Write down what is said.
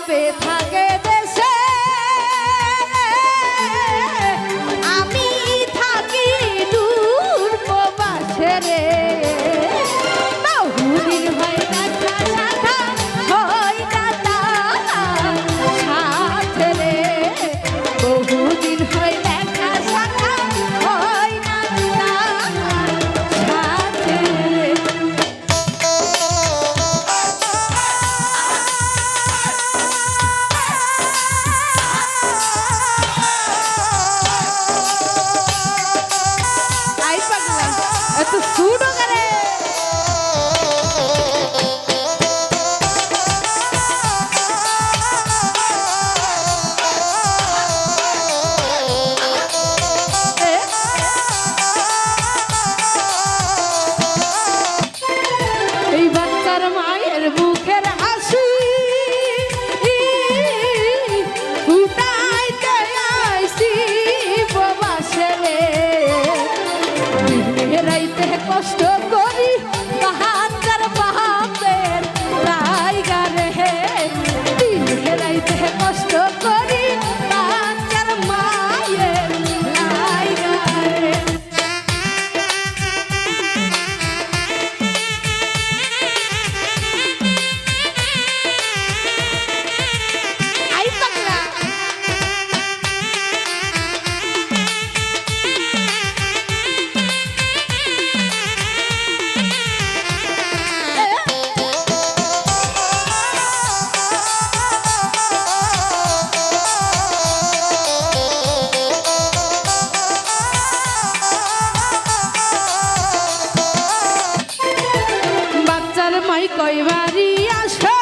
বাপে থাকে uno ganador. রাইতে কষ্ট করি মাই কয়বারই আসো।